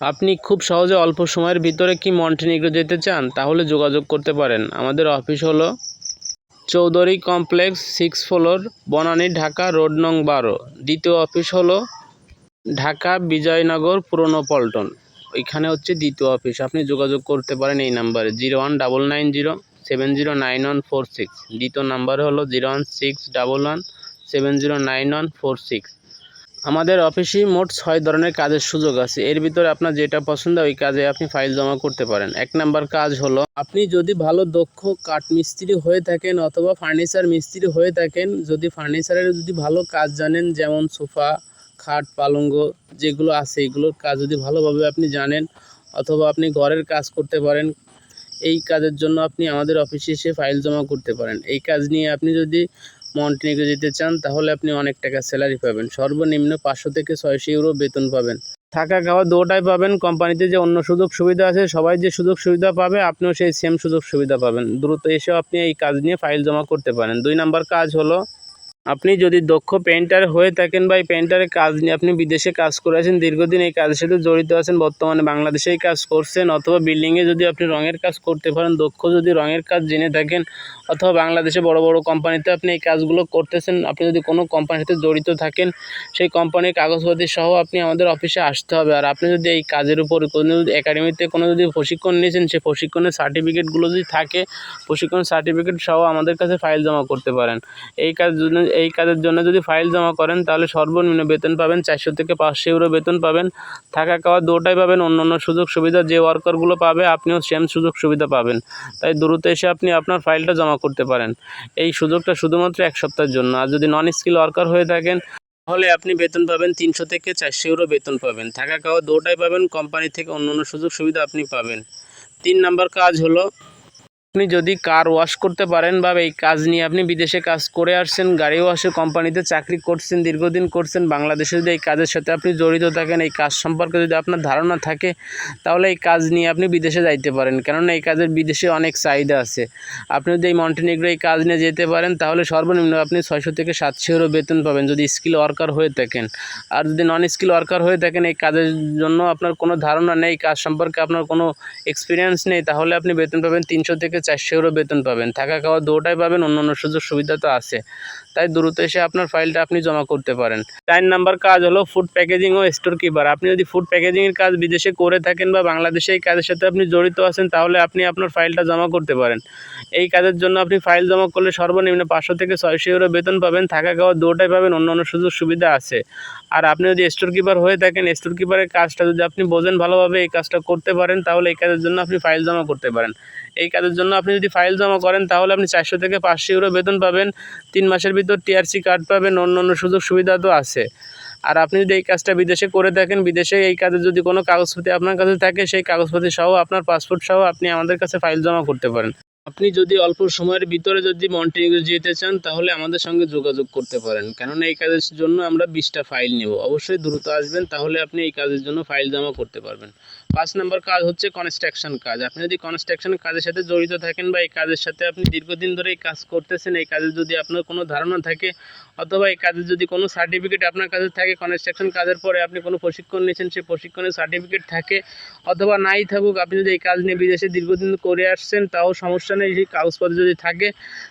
আপনি খুব সহজে অল্প সময়ের ভিতরে কি মন্টিনিগ্রো যেতে চান, তাহলে যোগাযোগ করতে পারেন। আমাদের অফিস হলো Chowdhury complex six floor, Banani Dhaka, road নং বারো। দ্বিতীয় অফিস হলো ঢাকা বিজয়নগর, পুরনো পল্টন। এখানে হচ্ছে দ্বিতীয় অফিস। আপনি যোগাযোগ করতে পারেন এই নাম্বারে। Zero one double nine zero seven zero nine one four six. দ্বিতীয় নাম্বার হলো zero one six double one seven zero nine one four six. আমাদের অফিসে মোট ছয় ধরনের কাজের সুযোগ আছে। এর ভিতরে আপনার যেটা পছন্দ, ওই কাজে আপনি ফাইল জমা করতে পারেন। এক নাম্বার কাজ হলো, আপনি যদি ভালো দক্ষ কাঠ মিস্ত্রি হয়ে থাকেন অথবা ফার্নিচার মিস্ত্রি হয়ে থাকেন, যদি ফার্নিচারের যদি ভালো কাজ জানেন, যেমন সোফা, খাট, পালঙ্গ যেগুলো আছে, এগুলোর কাজ যদি ভালোভাবে আপনি জানেন অথবা আপনি ঘরের কাজ করতে পারেন, এই কাজের জন্য আপনি আমাদের অফিসে এসে ফাইল জমা করতে পারেন। এই কাজ নিয়ে আপনি যদি মন্টিনিগ্রো যেতে চান, তাহলে আপনি অনেক টাকা স্যালারি পাবেন। সর্বনিম্ন পাঁচশো থেকে ছয়শো ইউরো বেতন পাবেন। থাকা খাওয়া দুটাই পাবেন। কোম্পানিতে যে অন্য সুযোগ সুবিধা আছে, সবাই যে সুযোগ সুবিধা পাবে, আপনিও সেই সেম সুযোগ সুবিধা পাবেন। দ্রুত এসেও আপনি এই কাজ নিয়ে ফাইল জমা করতে পারেন। দুই নাম্বার কাজ হলো আপনি যদি দক্ষ পেন্টার হয়ে থাকেন বা এই পেইন্টারের কাজ নিয়ে আপনি বিদেশে কাজ করে আছেন দীর্ঘদিন এই কাজের সাথে জড়িত আছেন, বর্তমানে বাংলাদেশেই কাজ করছেন, অথবা বিল্ডিংয়ে যদি আপনি রঙের কাজ করতে পারেন, দক্ষ যদি রঙের কাজ জেনে থাকেন, অথবা বাংলাদেশে বড় বড় কোম্পানিতে আপনি এই কাজগুলো করতেছেন, আপনি যদি কোনো কোম্পানির সাথে জড়িত থাকেন, সেই কোম্পানির কাগজপত্র সহ আপনি আমাদের অফিসে আসতে হবে। আর আপনি যদি এই কাজের উপর কোনো যদি একাডেমিতে কোনো যদি প্রশিক্ষণ নিয়েছেন, সেই প্রশিক্ষণের সার্টিফিকেটগুলো যদি থাকে, প্রশিক্ষণ সার্টিফিকেট সহ আমাদের কাছে ফাইল জমা করতে পারেন। এই কাজ এই কাজের জন্য যদি ফাইল জমা করেন, তাহলে সর্বনিম্ন বেতন পাবেন চারশো থেকে পাঁচশো ইউরো বেতন পাবেন। থাকা খাওয়া দুটাই পাবেন অন্য অন্য সুযোগ সুবিধা যে ওয়ার্কারগুলো পাবে, আপনিও সেম সুযোগ সুবিধা পাবেন। তাই দ্রুত এসে আপনি আপনার ফাইলটা জমা করতে পারেন। এই সুযোগটা শুধুমাত্র এক সপ্তাহের জন্য। আর যদি নন স্কিল ওয়ার্কার হয়ে থাকেন, তাহলে আপনি বেতন পাবেন তিনশো থেকে চারশো ইউরো বেতন পাবেন। থাকা খাওয়া দুটাই পাবেন কোম্পানি থেকে অন্য অন্য সুযোগ সুবিধা আপনি পাবেন। তিন নাম্বার কাজ হলো আপনি যদি কার ওয়াশ করতে পারেন বা এই কাজ নিয়ে আপনি বিদেশে কাজ করে আসছেন, গাড়ি ওয়াশের কোম্পানিতে চাকরি করছেন, দীর্ঘদিন করছেন, বাংলাদেশে যদি এই কাজের সাথে আপনি জড়িত থাকেন, এই কাজ সম্পর্কে যদি আপনার ধারণা থাকে, তাহলে এই কাজ নিয়ে আপনি বিদেশে যাইতে পারেন। কেননা এই কাজের বিদেশে অনেক চাহিদা আছে। আপনি যদি এই মন্টিনিগ্রো এই কাজ নিয়ে যেতে পারেন, তাহলে সর্বনিম্ন আপনি ছয়শো থেকে সাতশো ইউরো বেতন পাবেন যদি স্কিল ওয়ার্কার হয়ে থাকেন। আর যদি নন স্কিল ওয়ার্কার হয়ে থাকেন, এই কাজের জন্য আপনার কোনো ধারণা নেই, কাজ সম্পর্কে আপনার কোনো এক্সপিরিয়েন্স নেই, তাহলে আপনি বেতন পাবেন তিনশো থেকে চারশো ইউরো বেতন পাবেন। থাকা খাওয়া দুটাই পাবেন অন্য অন্য সুযোগ সুবিধা তো আছে। তাই দ্রুত এসে আপনার ফাইলটা আপনি জমা করতে পারেন। চার নাম্বার কাজ হলো ফুড প্যাকেজিং ও স্টোর কিপার আপনি যদি ফুড প্যাকেজিংয়ের কাজ বিদেশে করে থাকেন বা বাংলাদেশে এই কাজের সাথে আপনি জড়িত আছেন, তাহলে আপনি আপনার ফাইলটা জমা করতে পারেন। এই কাজের জন্য আপনি ফাইল জমা করলে সর্বনিম্ন পাঁচশো থেকে ছয়শো ইউরো বেতন পাবেন। থাকা খাওয়া দুটাই পাবেন অন্য অন্য সুযোগ সুবিধা আছে। আর আপনি যদি স্টোর কিপার হয়ে থাকেন স্টোর কিপারের কাজটা যদি আপনি বোঝেন ভালোভাবে এই কাজটা করতে পারেন, তাহলে এই কাজের জন্য আপনি ফাইল জমা করতে পারেন। এই কাজের জন্য আপনি যদি ফাইল জমা করেন, তাহলে আপনি চারশো থেকে পাঁচশো ইউরো বেতন পাবেন। তিন মাসের ভিতর টিআরসি কার্ড পাবেন, অন্য অন্য সুযোগ সুবিধা তো আছে। আর আপনি যদি এই কাজটা বিদেশে করে থাকেন বিদেশে এই কাজে যদি কোনো কাগজপত্র আপনার কাছে থাকে, সেই কাগজপত্র সহ, আপনার পাসপোর্ট সহ আপনি আমাদের কাছে ফাইল জমা করতে পারেন। আপনি যদি অল্প সময়ের ভিতরে যদি মন্টিনিগ্রো যেতে চান, তাহলে আমাদের সঙ্গে যোগাযোগ করতে পারেন। কেননা এই কাজের জন্য আমরা বিশটা ফাইল নেব। অবশ্যই দ্রুত আসবেন, তাহলে আপনি এই কাজের জন্য ফাইল জমা করতে পারবেন। পাঁচ নম্বর কাজ হচ্ছে কনস্ট্রাকশন কাজ। আপনি যদি কনস্ট্রাকশন কাজের সাথে জড়িত থাকেন বা এই কাজের সাথে আপনি দীর্ঘদিন ধরে এই কাজ করতেছেন, এই কাজের যদি আপনার কোনো ধারণা থাকে, অথবা এই কাজের যদি কোনো সার্টিফিকেট আপনার কাছে থাকে কনস্ট্রাকশন কাজের পরে আপনি কোনো প্রশিক্ষণ নিয়েছেন, সেই প্রশিক্ষণের সার্টিফিকেট থাকে, অথবা নাই থাকুক, আপনি যদি এই কাজ নিয়ে বিদেশে দীর্ঘদিন করে আসছেন, তাও সমস্যা নেই সেই কাগজপত্র যদি থাকে,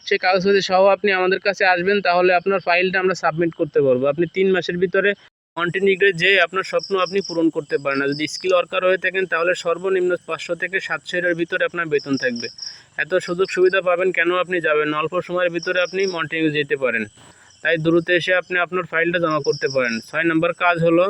সেই কাগজপত্র সহ আপনি আমাদের কাছে আসবেন, তাহলে আপনার ফাইলটা আমরা সাবমিট করতে পারব। আপনি তিন মাসের ভিতরে কন্টিনিউয়ে যে আপনার স্বপ্ন আপনি পূরণ করতে পারেন। আর যদি স্কিল ওয়ার্কার হয়ে থাকেন, তাহলে সর্বনিম্ন পাঁচশো থেকে সাতশো এর ভিতরে আপনার বেতন থাকবে। এত সুযোগ সুবিধা পাবেন কেন আপনি যাবেন অল্প সময়ের ভিতরে আপনি মন্টিনিউ যেতে পারেন। তাই দ্রুত এসে আপনি আপনার ফাইলটা জমা করতে পারেন। ছয় নম্বর কাজ হলো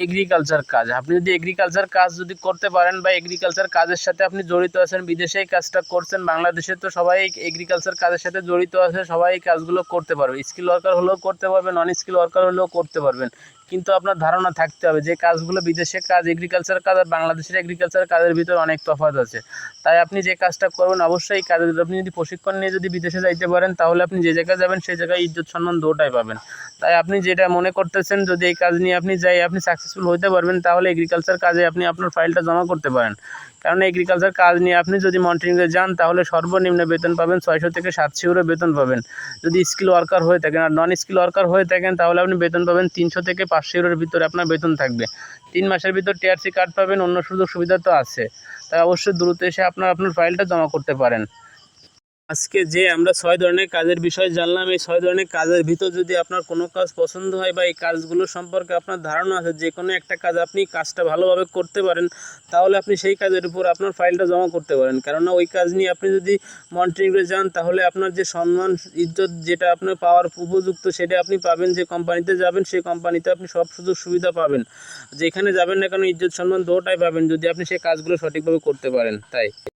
এগ্রিকালচার কাজ। আপনি যদি এগ্রিকালচার কাজ যদি করতে পারেন বা এগ্রিকালচার কাজের সাথে আপনি জড়িত আছেন বিদেশে এই কাজটা করছেন, বাংলাদেশে তো সবাই এগ্রিকালচার কাজের সাথে জড়িত আছে, সবাই কাজগুলো করতে পারবে। স্কিল ওয়ার্কার হলেও করতে পারবেন নন স্কিল ওয়ার্কার হলেও করতে পারবেন। কিন্তু আপনার ধারণা থাকতে হবে। যে কাজগুলো বিদেশে কাজ এগ্রিকালচার কাজ আর বাংলাদেশের এগ্রিকালচার কাজের ভিতরে অনেক তফাৎ আছে। তাই আপনি যে কাজটা করবেন অবশ্যই এই কাজের আপনি যদি প্রশিক্ষণ নিয়ে যদি বিদেশে যাইতে পারেন, তাহলে আপনি যে জায়গায় যাবেন সেই জায়গায় ইজ্জত সম্মান দুটাই পাবেন। তাই আপনি যেটা মনে করতেছেন, যদি এই কাজ নিয়ে আপনি যাই, আপনি সাকসেসফুল হতে পারবেন, তাহলে এগ্রিকালচার কাজে আপনি আপনার ফাইলটা জমা করতে পারেন। কারণ এগ্রিকালচার কাজ নিয়ে আপনি যদি মন্টেনিংয়ে যান, তাহলে সর্বনিম্ন বেতন পাবেন ছয়শো থেকে সাতশো ইউরো বেতন পাবেন। যদি স্কিল ওয়ার্কার হয়ে থাকেন আর নন স্কিল ওয়ার্কার হয়ে থাকেন, তাহলে আপনি বেতন পাবেন তিনশো থেকে পাঁচশো ইউরোর ভিতরে আপনার বেতন থাকবে। তিন মাসের ভিতর টিআরসি কার্ড পাবেন, অন্য সুযোগ সুবিধা তো আছে। তাই অবশ্যই দ্রুত এসে আপনার আপনার ফাইলটা জমা করতে পারেন। আজকে যে আমরা ছয় ধরনের কাজের বিষয় জানলাম, এই ছয় ধরনের কাজের ভিতর যদি আপনার কোনো কাজ পছন্দ হয় বা এই কাজগুলো সম্পর্কে আপনার ধারণা আছে, যে কোনো একটা কাজ আপনি কাজটা ভালোভাবে করতে পারেন, তাহলে আপনি সেই কাজের উপর আপনার ফাইলটা জমা করতে পারেন। কেননা ওই কাজ নিয়ে আপনি যদি মন্টিনিগ্রে যান, তাহলে আপনার যে সম্মান, ইজ্জত যেটা আপনার পাওয়ার উপযুক্ত, সেটা আপনি পাবেন, যে কোম্পানিতে যাবেন, সেই কোম্পানিতে আপনি সব সুযোগ সুবিধা পাবেন। যেখানে যাবেন না কেন, ইজ্জত সম্মান দুটাই পাবেন, যদি আপনি সেই কাজগুলো সঠিকভাবে করতে পারেন, তাই।